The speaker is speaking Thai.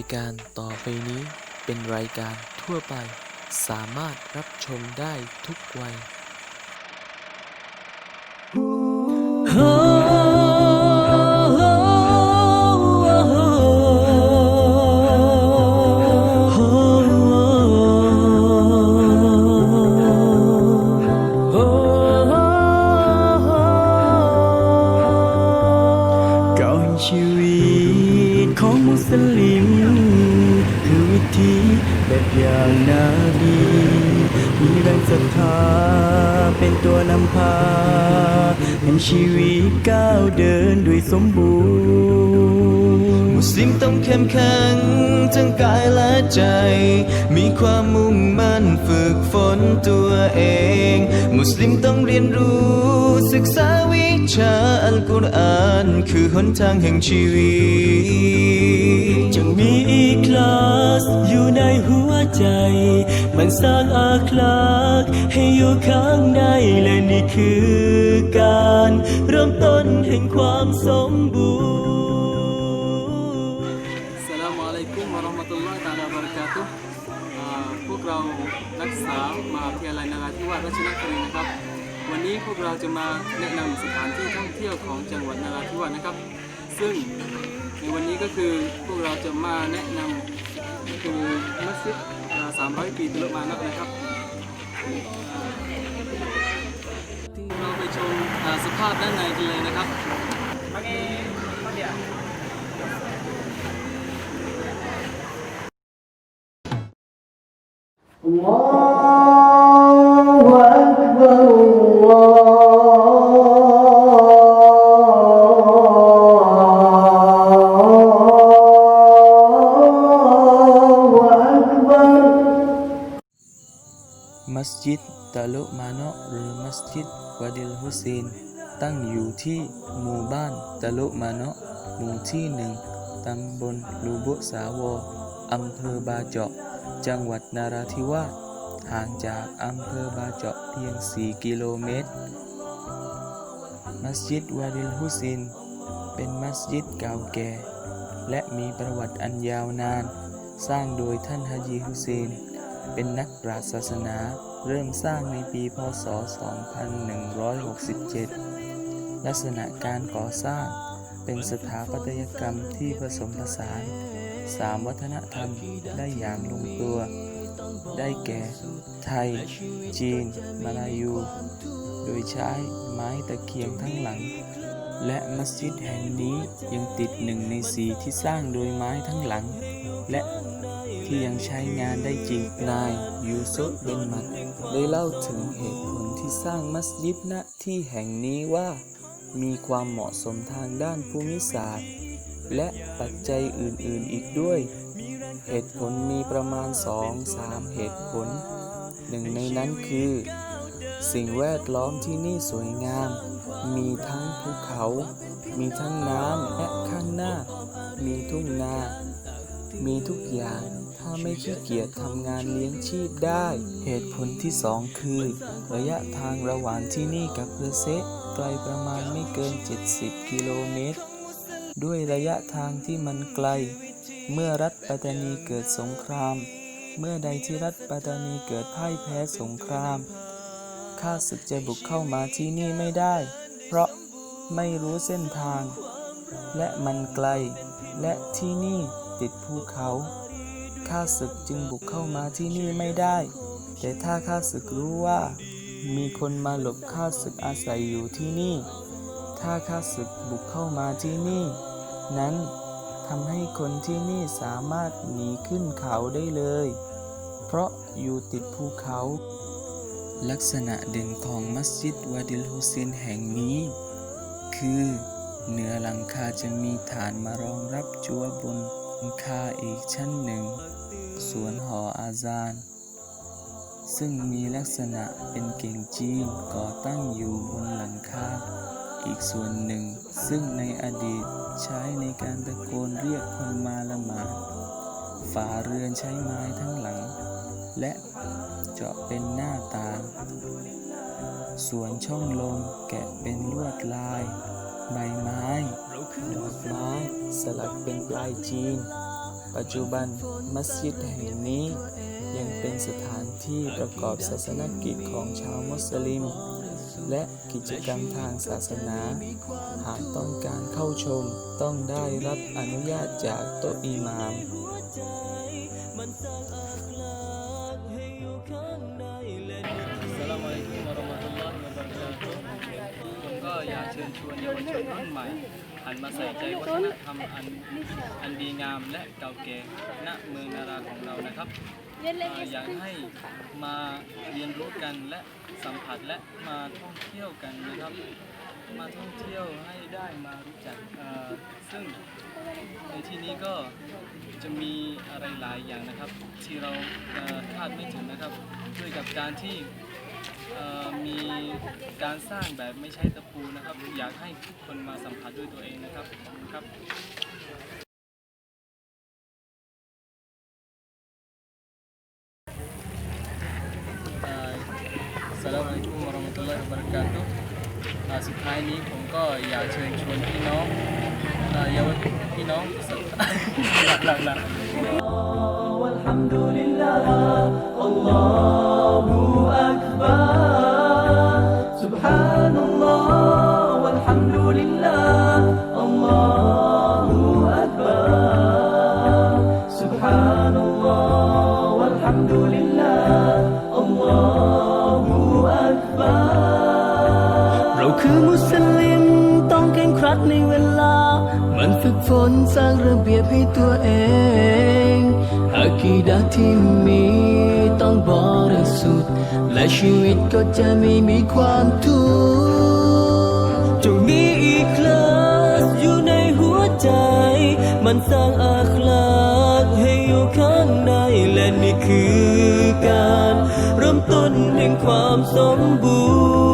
ายการต่อไปนี้เป็นรายการทั่วไป สามารถรับชมได้ทุกวัย ก่อนชีวิตของมุสลิม วิธีแบบอย่างนาบีมีแรงศรัทธาเป็นตัวนำพาให้ชีวิตก้าวเดินด้วยสมบูรณ์ มุสลิมต้องเข้มแข็งทั้งกายและใจ มีความมุ่งมั่นฝึกฝนตัวเอง มุสลิมต้องเรียนรู้ศึกษาวิชาอัลกุรอานคือหนทางแห่งชีวิต มีอีคลาสอยู่ในหัวใจ มันสร้างอาคลากให้อยู่ข้างในและนี่คือการเริ่มต้นแห่งความสมบูรณ์สลามอะลัยกุมวะราะห์มะตุลลอฮิตะอาลาบะเราะกาตุฮ์พวกเรานักศึกษามหาวิทยาลัยนราธิวาสราชนครินทร์นะครับ วันนี้พวกเราจะมาแนะนำสถานที่ท่องเที่ยวของจังหวัดนราธิวาสนะครับ ซึ่งในวันนี้ก็คือพวกเราจะมาแนะนำคือมัสยิดสามร้อยปีตุลมานักนะครับเราไปชมสภาพด้านในกันเลยนะครับอัลลอฮ ตะลุมานะหรือมัสยิดวาดิลฮุเซนตั้งอยู่ที่หมู่บ้านตะลุมานะหมู่ที่หนึ่งตำบลลูบุสาวออำเภอบาเจาะ จังหวัดนาราธิวาสห่างจากอำเภอบาเจาะเพียง 4 กิโลเมตร มัสยิดวาดิลฮุเซนเป็นมัสยิดเก่าแก่ และมีประวัติอันยาวนาน สร้างโดยท่านฮาจีฮุเซน เป็นนักปราชญ์ศาสนา เริ่มสร้างในปีพศ 2167 ลักษณะการก่อสร้าง เป็นสถาปัตยกรรมที่ผสมผสานสามวัฒนธรรมได้อย่างลงตัว ได้แก่ ไทย จีน มาลายู โดยใช้ไม้ตะเคียนทั้งหลัง และมัสยิดแห่งนี้ยังติดหนึ่งในสีที่สร้างโดยไม้ทั้งหลัง และ ที่ยังใช้งานได้จริง นายยูซุเบนมัดได้เล่าถึงเหตุผลที่สร้างมัสยิดณที่แห่งนี้ว่า มีความเหมาะสมทางด้านภูมิศาสตร์ และปัจจัยอื่นๆอีกด้วย เหตุผลมีประมาณ 2-3 เหตุผล หนึ่งในนั้นคือ สิ่งแวดล้อมที่นี่สวยงาม มีทั้งภูเขา มีทั้งน้ำและข้างหน้า มีทุ่งนามีทุกอย่างาไม่ขี้เกียจทำงานเลี้ยงชีพได้ เหตุผลที่สองคือ ระยะทางระหว่างที่นี่กับเพอร์เซะไกลประมาณไม่เกิน 70 กิโลเมตร ด้วยระยะทางที่มันไกล เมื่อรัฐปัตตานีเกิดสงคราม เมื่อใดที่รัฐปัตตานีเกิดพ่ายแพ้สงครามข้าศึกจะบุกเข้ามาที่นี่ไม่ได้ เพราะไม่รู้เส้นทาง และมันไกล และที่นี่ติดภูเขา ข้าศึกจึงบุกเข้ามาที่นี่ไม่ได้ แต่ถ้าข้าศึกรู้ว่า มีคนมาหลบข้าศึกอาศัยอยู่ที่นี่ ถ้าข้าศึกบุกเข้ามาที่นี่ นั้นทำให้คนที่นี่สามารถหนีขึ้นเขาได้เลย เพราะอยู่ติดภูเขา ลักษณะเด่นของมัสยิดวาดิลฮุเซนแห่งนี้ คือเหนือหลังคาจะมีฐานมารองรับจัวบนหลังคาอีกชั้นหนึ่ง สวนหออาซาน ซึ่งมีลักษณะเป็นเก่งจีนก่อตั้งอยู่บนหลังคา อีกส่วนหนึ่ง ซึ่งในอดีตใช้ในการตะโกนเรียกคนมาละหมาดฝาเรือนใช้ไม้ทั้งหลัง และเจาะเป็นหน้าต่างสวนช่องลมแกะเป็นลวดลาย ใบไม้ ดอกไม้ สลักเป็นปลายจีน ปัจจุบันมัสยิดแห่งนี้ยังเป็นสถานที่ประกอบศาสนกิจของชาวมุสลิม และกิจกรรมทางศาสนา หากต้องการเข้าชมต้องได้รับอนุญาตจากโต๊ะอิหมามอัสสลามุอะลัยกุมวะเราะมะตุลลอฮิวะบะเรามก็อยากเชิญชวนเยาวชนรุ่นใหม่ หันมาใส่ใจวัฒนธรรมอันอันดีงามและเก่าแก่ณเมืองนาราของเรานะครับอยากให้มาเรียนรู้กันและสัมผัสและมาท่องเที่ยวกันนะครับ มาท่องเที่ยวให้ได้มารู้จักซึ่งในที่นี้ก็จะมีอะไรหลายอย่างนะครับ ที่เราคาดไม่ถึงนะครับด้วยกับการที่ มีการสร้างแบบไม่ใช้ตะปูนะครับ อยากให้ทุกคนมาสัมผัสด้วยตัวเองนะครับขอบคุณครับเอ่อ السلام عليكم ورحمة الله وبركاته อ่สุดท้ายนี้ผมก็อยากเชิญชวนพี่น้องเยาวชนพี่น้องหลักหลักหลัก والحمد มันฝึกฝนสร้างระเบียบให้ตัวเองอากีดะที่มีต้องบริสุทธิ์และชีวิตก็จะไม่มีความทุกข์จงมีอีกลาสอยู่ในหัวใจ มันสร้างอาคลากให้อยู่ข้างในและนี่คือการ เริ่มต้นแห่งความสมบูรณ์